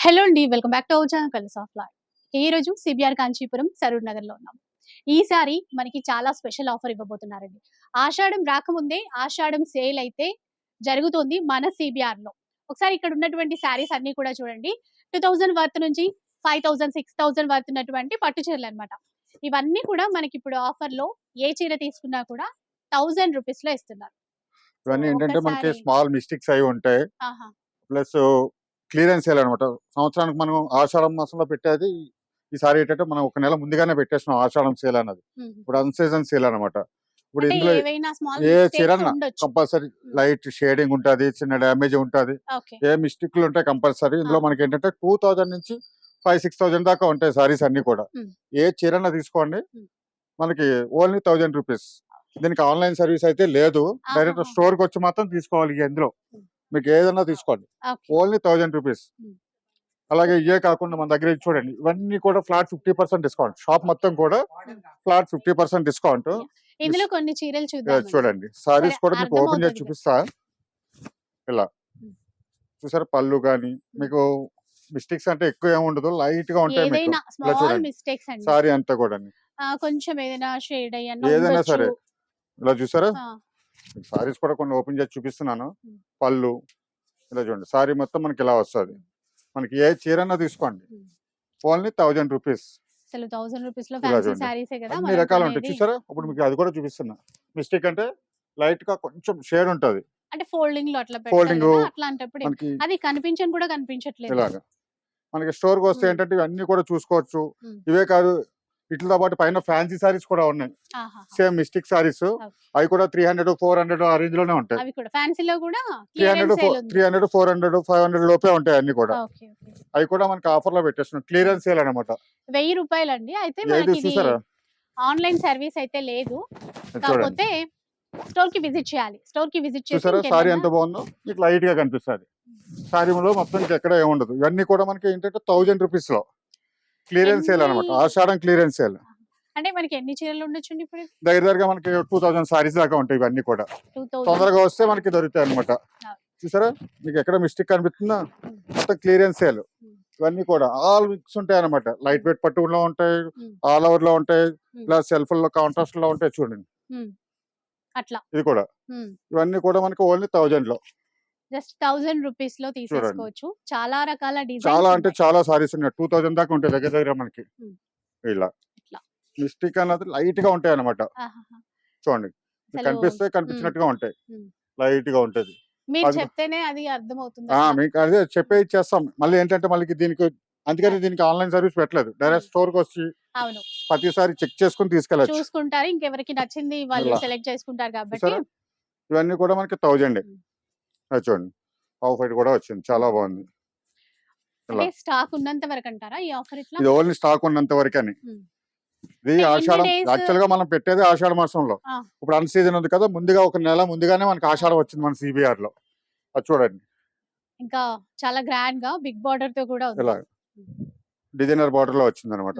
Hello అండి welcome back to our channel కలిసి off live ఈ రోజు సిబిఆర్ కాంచీపురం సరూర్ నగర్లో ఉన్నాం ఈసారి మనకి చాలా స్పెషల్ ఆఫర్ ఇవ్వబోతున్నారండి. ఆషాఢం రాకముందే ఆషాఢం సేల్ అయితే జరుగుతుంది మన సిబిఆర్లో. ఒకసారి ఇక్కడ ఉన్నటువంటి శారీస్ అన్ని కూడా చూడండి. టూ థౌజండ్ వర్త్ నుంచి five thousand six thousand worth ఉన్నటువంటి పట్టు చీరలు అనమాట ఇవన్నీ కూడా మనకి ఇప్పుడు ఆఫర్లో ఏ చీర తీసుకున్నా కూడా థౌజండ్ రూపీస్లో ఇస్తున్నారు. ఇవన్నీ ఏంటంటే మనకి స్మాల్ మిస్టేక్స్ అయి ఉంటాయి. ఆహా. ప్లస్ క్లియరెన్స్ సేల్ అనమాట సంవత్సరానికి మనం ఆషాఢం మాసంలో పెట్టేది ఈసారి ఏంటంటే మనం ఒక నెల ముందుగానే పెట్టేసినాం ఆషాఢం సేల్ అన్నది. ఇప్పుడు అన్ సీజన్ సేల్ అనమాట ఇప్పుడు ఇందులో ఏ చీరన్నా కంపల్సరీ లైట్ షేడింగ్ ఉంటది చిన్న డ్యామేజ్ ఉంటది ఏ మిస్టేక్లు ఉంటాయి కంపల్సరీ ఇందులో. మనకి ఏంటంటే టూ థౌజండ్ నుంచి ఫైవ్ సిక్స్ థౌసండ్ దాకా ఉంటాయి సారీస్ అన్ని కూడా. ఏ చీరన్నా తీసుకోండి. మనకి ఓన్లీ థౌజండ్ రూపీస్ దీనికి ఆన్లైన్ సర్వీస్ అయితే లేదు డైరెక్ట్. స్టోర్కి వచ్చి మాత్రం తీసుకోవాలి ఇందులో. మీకు ఏదన్నా తీసుకోండి. Only thousand rupees. అలాగే ఇవే కాకుండా మన దగ్గర చూడండి. ఇవన్నీ కూడా flat fifty percent discount. Shop మొత్తం కూడా ఫ్లాట్ ఫిఫ్టీ పర్సెంట్ డిస్కౌంట్. ఇందులో కొన్ని చీరలు చూడండి. సారీస్ సరే, కూడా మీకు ఓపెన్ చేసి. చూపిస్తా. ఇలా. చూసారా పళ్ళు కానీ మీకు మిస్టేక్స్ అంటే ఎక్కువ ఏమి ఉండదు. లైట్గా ఉంటాయి సారీ అంతా కూడా కొంచెం ఏదైనా షేడ్ ఏదైనా సరే. ఇలా చూసారా. సారీస్ కూడా కొన్ని ఓపెన్ చేసి చూపిస్తున్నాను. పళ్ళు ఇలా చూడండి. సారీ మొత్తం మనకి ఇలా వస్తుంది. మనకి ఏ చీరన్నా తీసుకోండి. ఓన్లీ థౌజండ్ రూపీస్ అసలు థౌసండ్ రూపీస్లో ఫ్యాన్సీ కదా అన్ని రకాలు ఉంటాయి. చూసారా? ఇప్పుడు మీకు అది కూడా చూపిస్తున్నా. మిస్టేక్ అంటే లైట్గా కొంచెం షేడ్ ఉంటది. అంటే ఫోల్డింగ్లో అట్లా Folding, పెట్టాలి అట్లాంటప్పుడు మనకి అది కనిపించని కూడా కనిపించట్లేదు. ఇలాగా. మనకి స్టోర్కి వస్తే. ఏంటంటే ఇవన్నీ కూడా చూసుకోవచ్చు. ఇవే కాదు వీటితో పాటు పైన ఫ్యాన్సీ సారీస్ కూడా ఉన్నాయి. Same mystic sarees. అవి కూడా త్రీ హండ్రెడ్ ఫోర్ హండ్రెడ్ ఆ రేంజ్లోనే ఉంటాయి. Three hundred three hundred four hundred five hundred లోపే ఉంటాయి అన్ని కూడా. అవి కూడా మనకి ఆఫర్లో పెట్టేస్తున్నాం. క్లియరెన్స్ సేల్ అనమాట వెయ్యి రూపాయలు అండి అయితే ఆన్లైన్ సర్వీస్ అయితే లేదు. కాకపోతే స్టోర్కి విజిట్ చేయాలి. స్టోర్కి విజిట్ చేసి సారీ ఎంత బాగుందో? మీకు లైట్గా కనిపిస్తుంది సారీలో మొత్తం ఎక్కడ ఏముండదు. ఇవన్నీ కూడా మనకి ఏంటంటే థౌజండ్ రూపీస్లో క్లియరెన్స్ సేల్ అనమాట. Ashadam clearance sale. అంటే మనకి ఎన్ని చీరలు ఉండొచ్చు ఇప్పుడు? దగ్గర దగ్గరగా మనకి టూ థౌసండ్ సారీస్ దాకా ఉంటాయి ఇవన్నీ కూడా. తొందరగా వస్తే మనకి దొరుకుతాయి అనమాట. చూసారా? మీకు ఎక్కడ మిస్టేక్ కనిపిస్తుందా. మొత్తం క్లియరెన్స్ సేల్. ఇవన్నీ కూడా ఆల్ మిక్స్ ఉంటాయి అనమాట. లైట్ వెయిట్ పట్టులో ఉంటాయి. ఆల్ ఓవర్లో ఉంటాయి. ఇలా సెల్ఫ్లో కాంట్రాస్ట్లో ఉంటాయి చూడండి. అట్లా. ఇది కూడా. ఇవన్నీ కూడా మనకి ఓన్లీ థౌజండ్లో జస్ట్ థౌసండ్ రూపీస్లో తీసేసుకోవచ్చు. చాలా రకాల డిజైన్స్ చాలా అంటే చాలా సారీస్ ఉన్నాయి. టూ థౌజండ్ దాకా ఉంటాయి దగ్గర దగ్గర మనకి. ఇలా. మిస్టేక్ అన్నది లైట్గా ఉంటాయి అనమాట చూడండి కనిపిస్తే కనిపించినట్టుగా ఉంటాయి. లైట్గా ఉంటది. మీరు చెప్తేనే అది అర్థమవుతుంది. మీకు అదే చెప్పే ఇచ్చేస్తాం. మళ్ళీ ఏంటంటే మళ్ళీ దీనికి అందుకని దీనికి ఆన్లైన్ సర్వీస్ పెట్టలేదు. డైరెక్ట్ స్టోర్కి వచ్చి అవును. ప్రతిసారి చెక్ చేసుకుని తీసుకెళ్ళచ్చు. చూసుకుంటారు. ఇంకెవరికి నచ్చింది వాళ్ళు. సెలెక్ట్ చేసుకుంటారు కాబట్టి? ఇవన్నీ కూడా మనకి థౌజండ్. చూడండి. ఆఫ్ వైట్ కూడా వచ్చింది. చాలా బాగుంది. స్టాక్ ఉన్నంత వరకు అంటారా? ఈ ఆఫర్ ఇట్లా? ఇది ఓన్లీ స్టాక్ ఉన్నంత వరకని ఉమ్. ఇది ఆషాఢం? యాక్చువల్గా మనం పెట్టేది ఆషాఢ మాసంలో. ఇప్పుడు అన్ సీజన్ ఉంది కదా ముందుగా ఒక నెల ముందుగానే మనకి ఆషాఢం వచ్చింది మన సిబిఆర్లో అది చూడండి. ఇంకా చాలా గ్రాండ్గా బిగ్ బార్డర్తో కూడా ఇలా. డిజైనర్ బార్డర్లో వచ్చింది అనమాట.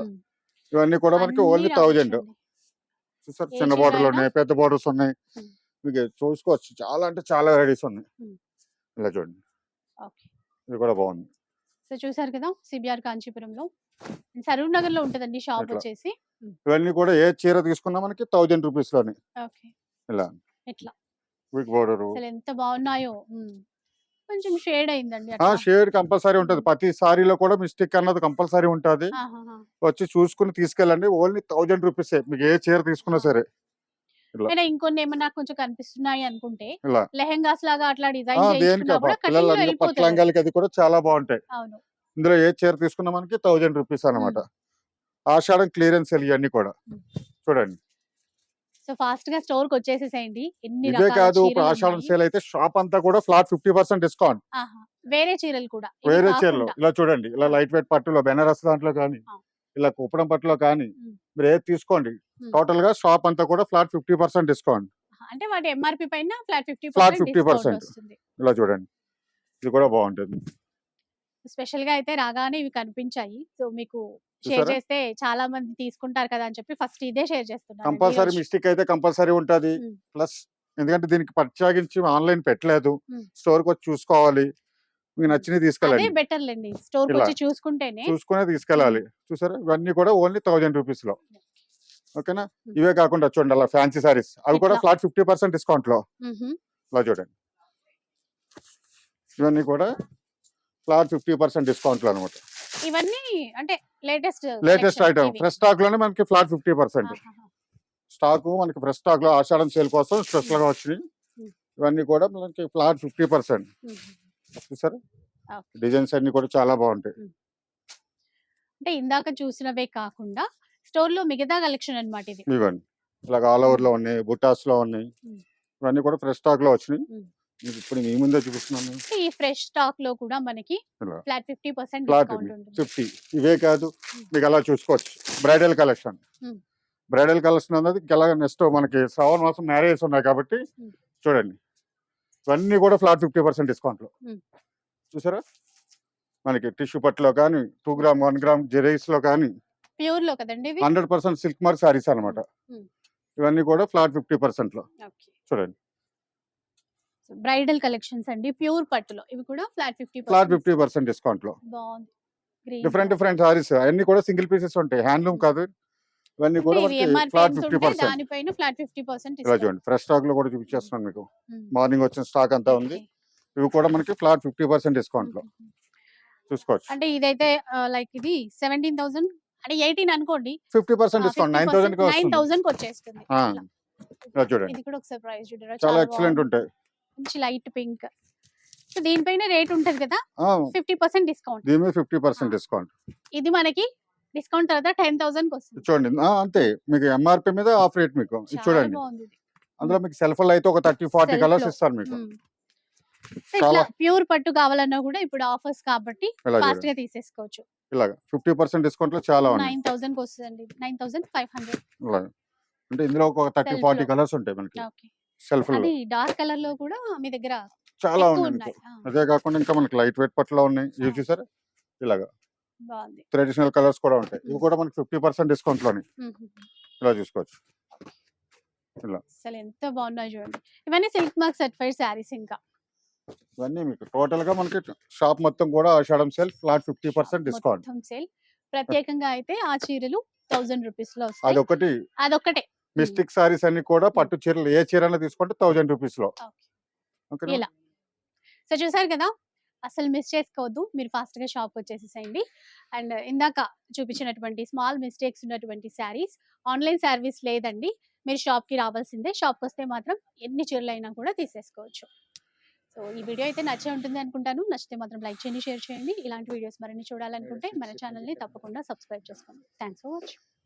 ఇవన్నీ కూడా మనకి ఓన్లీ థౌజండ్. చూసారు? చిన్న బార్డర్లు? ఉన్నాయి పెద్ద బార్డర్స్ ఉన్నాయి. మీకు చూసుకోవచ్చు. చాలా అంటే చాలా వెరైటీస్ ఉన్నాయి. ఇలా చూడండి. ఇది కూడా బాగుంది. సో చూసారు కదా సిబిఆర్ కాంచీపురంలో. సరూర్ నగర్లో ఉంటదండి షాప్. వచ్చేసి. ఇవన్నీ కూడా ఏ చీర తీసుకున్నా మనకి థౌజండ్ రూపీస్లోనే. ఇలా. ఇట్లా బార్డర్. ఎంత బాగున్నాయో. కొంచెం షేడ్ అయిందండి ఆ. షేడ్ కంపల్సరీ ఉంటది. ప్రతి సారీలో కూడా మిస్టేక్ అన్నది కంపల్సరీ ఉంటది. వచ్చి చూసుకుని తీసుకెళ్ళండి. Only thousand rupees. మీకు ఏ చీర తీసుకున్నా సరే. లేదా ఇంకొన్ని ఏమన్నా కొంచెం కనిపిస్తున్నాయి అనుకుంటే ఇలా లెహెంగాస్ లాగా అట్లా డిజైన్ దేనికి చేయించుకున్నా కూడా cutting లో పిల్లల వెళ్ళిపోతుంది. పట్లంగాలకి అది కూడా చాలా బాగుంటాయి అవును ఇందులో ఏ చీర తీసుకున్నా మనకి థౌజండ్ రూపీస్ అన్నమాట ఆషాఢం క్లియరెన్స్ ఇవన్నీ కూడా. చూడండి సో ఫాస్ట్గా స్టోర్కి వచ్చేసేసేయండి ఎన్ని రకాల కాదు ఇప్పుడు ఆషాఢం. సేల్ అయితే షాప్ అంతా కూడా ఫ్లాట్ ఫిఫ్టీ పర్సెంట్ డిస్కౌంట్. వేరే చీరలు కూడా వేరే చీరలు. ఇలా చూడండి ఇలా లైట్ వెయిట్ పట్టులో బెనారస్ దాంట్లో కానీ. ఇలా కుప్పడం పట్టులో కానీ. మీరు ఏది తీసుకోండి. టోటల్గా షాప్ అంతా కూడా ఫ్లాట్ ఫిఫ్టీ పర్సెంట్ డిస్కౌంట్. అంటే వాటి ఎంఆర్పి పైన ఫ్లాట్ ఫిఫ్టీ Flat పర్సెంట్ 50% వస్తుంది ఇలా చూడండి ఇది కూడా బాగుంటుంది స్పెషల్గా అయితే రాగానే ఇవి కనిపించాయి సో మీకు షేర్? చేస్తే చాలా మంది తీసుకుంటారు కదా అని చెప్పి ఫస్ట్ ఇదే షేర్ చేస్తున్నారు కంపల్సరీ మిస్టేక్ అయితే కంపల్సరీ ఉంటది. ప్లస్ ఎందుకంటే దీనికి ప్రత్యేకించి ఆన్లైన్ పెట్టలేదు. స్టోర్కి వచ్చి చూసుకోవాలి మీకు నచ్చినవి అదే తీసుకెళ్ళండి. బెటర్ లేండి స్టోర్. వచ్చి చూసుకుంటేనే చూసుకునే తీసుకెళ్ళాలి. చూసారా? ఇవన్నీ కూడా ఓన్లీ థౌజండ్ రూపీస్లో ఓకేనా? ఇవే కాకుండా చూడండి అలా ఫ్యాన్సీ సారీస్. అవి కూడా. ఫ్లాట్ ఫిఫ్టీ పర్సెంట్ డిస్కౌంట్లో. ఇలా చూడండి. ఇవన్నీ కూడా ఫ్లాట్ ఫిఫ్టీ పర్సెంట్ డిస్కౌంట్లో అనమాట ఇవన్నీ అంటే లేటెస్ట్ లేటెస్ట్ ఐటమ్. ఫ్రెష్ స్టాక్లోనే మనకి ఫ్లాట్ ఫిఫ్టీ పర్సెంట్. స్టాక్ మనకి ఫ్రెష్ స్టాక్లో ఆషాఢం సేల్ కోసం స్పెషల్గా వచ్చినాయి. ఇవన్నీ కూడా మనకి ఫ్లాట్ ఫిఫ్టీ పర్సెంట్. చూసారా. డిజైన్స్ అన్ని కూడా చాలా బాగుంటాయి. అంటే ఇందాక చూసినవే కాకుండా స్టోర్లో మిగతా కలెక్షన్ అన్నమాట ఇది ఇవన్నీ. ఇలాగ ఆల్ ఓవర్లో ఉన్నాయి బుటాస్లో ఉన్నాయి. ఇవన్నీ కూడా ఫ్రెష్ స్టాక్లో వచ్చినాయి. మీకు ఇప్పుడు మీ ముందే చూపిస్తున్నాను ఈ ఫ్రెష్ స్టాక్లో కూడా మనకి flat fifty percent flat fifty ఇవే కాదు మీకు అలా చూసుకోవచ్చు. Bridal collection. బ్రైడల్ కలెక్షన్ అన్నది ఇంకా నెక్స్ట్ మనకి శ్రావణ మాసం మ్యారేజెస్ ఉన్నాయి కాబట్టి. చూడండి. ఇవన్నీ కూడా ఫ్లాట్ ఫిఫ్టీ పర్సెంట్ డిస్కౌంట్లో Hmm. చూసారా? మనకి టిష్యూ పట్టులో కానీ టూ గ్రామ్ వన్ గ్రామ్ జెరీస్లో కానీ ప్యూర్లో కదండి hundred percent silk mark sarees అనమాట. ఇవన్నీ కూడా ఫ్లాట్ ఫిఫ్టీ పర్సెంట్లో చూడండి. బ్రైడల్ కలెక్షన్స్ అండి. ప్యూర్ పట్టులో ఇవి కూడా flat fifty flat fifty percent డిస్కౌంట్లో డిఫరెంట్ డిఫరెంట్ సారీస్ అన్ని కూడా సింగిల్ పీసెస్ ఉంటాయి. హ్యాండ్లూమ్ కాదు. ఇవన్నీ కూడా ఫ్లాట్ ఫిఫ్టీ పర్సెంట్. ఇలా చూడండి. ఫ్రెష్ స్టాక్లో కూడా చూపించేస్తున్నాను మీకు. మార్నింగ్ వచ్చిన స్టాక్ అంతా ఉంది. ఇవి కూడా మనకి ఫ్లాట్ ఫిఫ్టీ పర్సెంట్ డిస్కౌంట్లో. చూసుకోవచ్చు. అంటే ఇదైతే లైక్ ఇది సెవెంటీన్ థౌసండ్ అంటే ఎయిటీన్ అనుకోండి. Fifty percent discount. Nine thousand nine thousand వచ్చేస్తుంది. చూడండి. ఇది కూడా ఒకసారి ప్రైస్ చూడరా చాలా ఎక్సలెంట్ ఉంటాయి. మంచి లైట్ పింక్. సో దీనిపైన రేట్ ఉంటది కదా? Fifty percent discount. దీని ఫిఫ్టీ పర్సెంట్ డిస్కౌంట్. ఇది మనకి డిస్కౌంట్ తర్వాత టెన్ థౌసండ్ వస్తుంది. చూడండి. అంతే. మీకు ఎంఆర్పి మీద ఆఫ్ రేట్ మీకు. చూడండి. అందులో మీకు సెల్ఫ్ అయితే ఒక థర్టీ ఫార్టీ కలర్స్. ఇస్తారు మీకు. ఇట్లా. ప్యూర్ పట్టు కావాలన్నా కూడా ఇప్పుడు ఆఫర్స్ కాబట్టి ఫాస్ట్గా తీసేసుకోవచ్చు. ఇలాగ. ఫిఫ్టీ పర్సెంట్ డిస్కౌంట్లో చాలా నైన్ థౌసండ్ వస్తుందండి. Nine thousand five hundred. అంటే ఇందులో ఒక థర్టీ ఫార్టీ. కలర్స్ ఉంటాయి మనకి. సెల్ఫ్ అది డార్క్ కలర్లో కూడా మీ దగ్గర చాలా ఉన్నాయి అదే కాకుండా ఇంకా మనకి లైట్ వెయిట్ పట్టులో ఉన్నాయి. ఇవి. చూసారా? ఇలాగా. ట్రెడిషనల్ కలర్స్ కూడా ఉంటాయి. ఇవి మ్మ్. కూడా మనకి ఫిఫ్టీ పర్సెంట్ డిస్కౌంట్లోని. మ్మ్, మ్మ్. ఇలా చూసుకోవచ్చు. అసలు ఎంత బాగున్నాయి చూడండి. ఇవన్నీ సిల్క్ మార్క్ సర్టిఫైడ్ శారీస్ ఇంకా. ఇవన్నీ మీకు టోటల్గా మనకి షాప్ మొత్తం కూడా Ashadam sale flat fifty percent discount sale ప్రత్యేకంగా అయితే ఆ చీరలు థౌజండ్ రూపీస్లో అదొకటి అదొక్కటే. మిస్టిక్ సారీస్ అన్ని కూడా పట్టు చీరలు ఏ చీర తీసుకుంటే థౌజండ్ రూపీస్లో. ఇలా. సో చూసారు కదా? అసలు మిస్ చేసుకోవద్దు. మీరు ఫాస్ట్గా షాప్ వచ్చేసేసేయండి. అండ్ ఇందాక చూపించినటువంటి స్మాల్ మిస్టేక్స్ ఉన్నటువంటి శారీస్ ఆన్లైన్ సర్వీస్ లేదండి. మీరు షాప్కి రావాల్సిందే. షాప్ వస్తే మాత్రం ఎన్ని చీరలు అయినా కూడా తీసేసుకోవచ్చు. సో ఈ వీడియో అయితే నచ్చే ఉంటుంది అనుకుంటాను. నచ్చితే మాత్రం లైక్ చేయండి షేర్ చేయండి. ఇలాంటి వీడియోస్ మరిన్ని చూడాలనుకుంటే మన ఛానల్ని తప్పకుండా సబ్స్క్రైబ్ చేసుకోండి. Thanks for watching